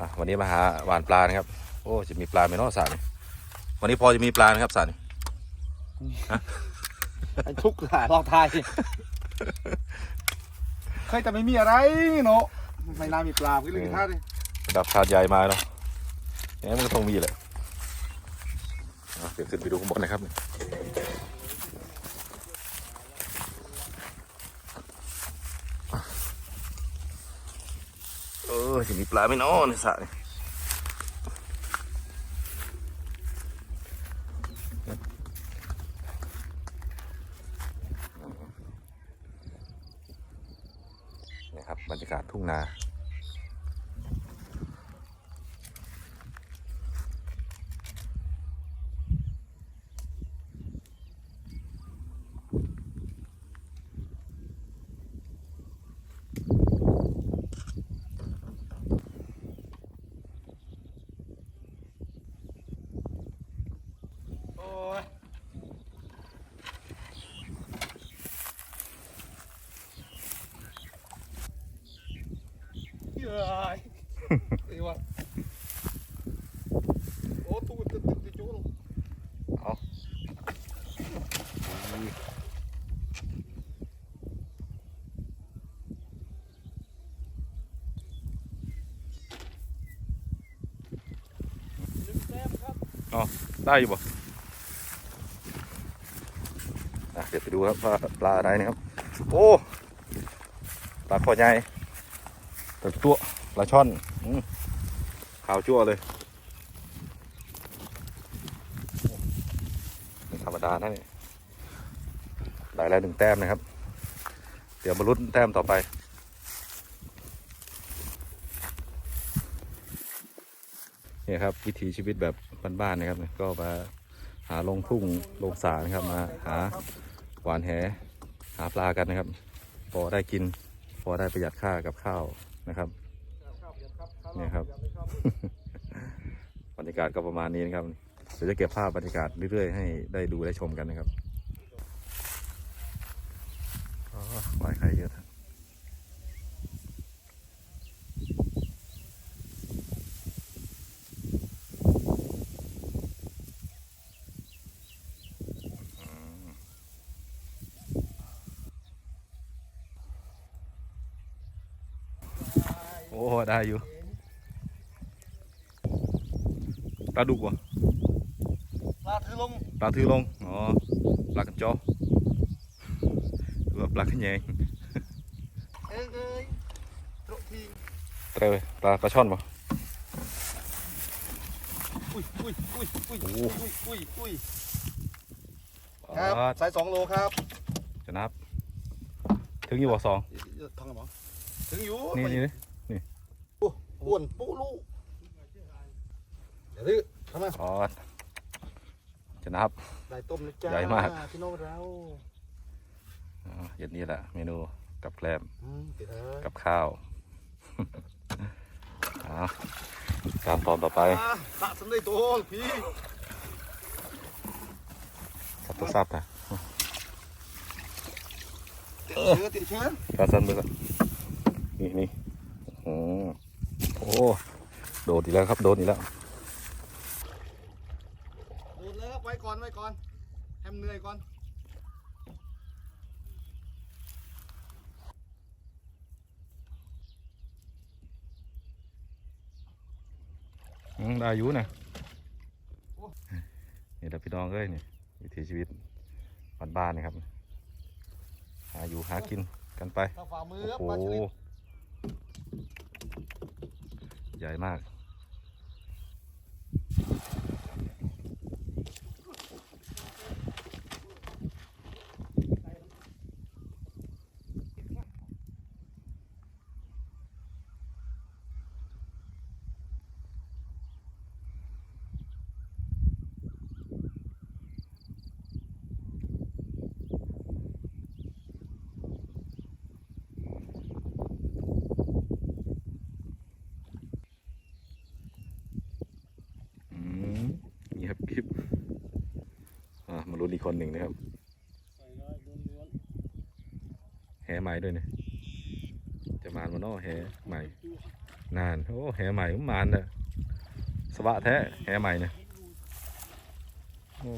อะวันนี้มาหาหวานปลานะครับ โอ้จะมีปลาไหมเนาะสระนี่วันนี้พอจะมีปลาไหมครับสระนี่ไอ้ทุกข์หลายรอบทายเคยแต่ไม่มีอะไรเนาะไม่น่ามีปลาพี่ลึกท่าดิระดับชาติใหญ่มาเนาะอย่างนี้นมันก็ต้องมีแหละอะเดี๋ยวขึ้นไปดูข้างบนนะครับ ออจะมีปลาไม่นาะในสระนี่นะครับบรรยากาศทุ่งนา โอ้ย เย้ยไอ้วะโอ้ตูดตึ๊ดตึ๊ดตึ๊ดจูนเอาได้อยู่บ่อะเดี๋ยวไปดูครับว่าปลาอะไรนะครับ โอ้ ปลาคอใหญ่ ตัวตัวปลาช่อนอขาวจั่วเลยไม่ธรรมดานะนี่ยได้แล้วหนึ่งแต้มนะครับ เดี๋ยวมาลุ้นแต้มต่อไปเนี่ยครับวิถีชีวิตแบบบ้านๆนะครับ ก็มาหาลงทุ่งลงสานะครับมาหาหวานแหหาปลากันนะครับ พอได้กิน พอได้ประหยัดค่ากับข้าว นะครับเนี่ยครับบรรยากาศก็ประมาณนี้นะครับเดี๋ยวจะเก็บภาพบรรยากาศเรื่อยๆให้ได้ดูได้ชมกันนะครับอ๋อหวายไข่เยอะ อ้ได้อยู่ปลาดุกวะปลาถือลงปลาทือลงอ๋อปลากันจอหรือว่าปลาขันแยงเอ้ยเอ้ยโตะทีเตรยปลาปลาช่อนปะอุ้ยอุ้ยอุ้ยอุ้ยโอ้อุ้ยอุ้ยอุ้ยปครับลาสายสองโลครับจะนับ ถึงอยู่บ่สองทางไหนหมอถึงอยู่นี่นี่นี่ อ้วนปุ๊ลูกเดี๋ยวดื้อทำไมอ๋อจะนับ ได้ต้มนะจ้าใหญ่มาก พี่น้องเราอ๋อเย็นนี้แหละเมนูกับแกล้มอืมเดี๋ยวเถอะกับข้าว เอาการตอนต่อไปอะตะสำเร็จตัวพี่สับตัวซับนะติดเชื้อติดเชื้อปลาสันเลยครับนี่นี่โอ้โอ้โดดอีกแล้วครับ โดดอีกแล้วโดนเลยครับไว้ก่อนไว้ก่อนให้มันเหนื่อยก่อนอืมได้อยู่นะนี่แหละพี่น้องเอ้ยนี่วิถีชีวิตบ้านๆนะครับ หาอยู่หากินกันไปถ้าฝ่ามือโอ้ครับโหปลาชนิด ใหญ่มากีกคนหนึ่งนะครับแห่ใหม่ด้วยนะจะมานมันอ้แห่ใหม่นานโอ้แห่ใหม่มานนะสบะแท้แห่ใหม่นะโอ้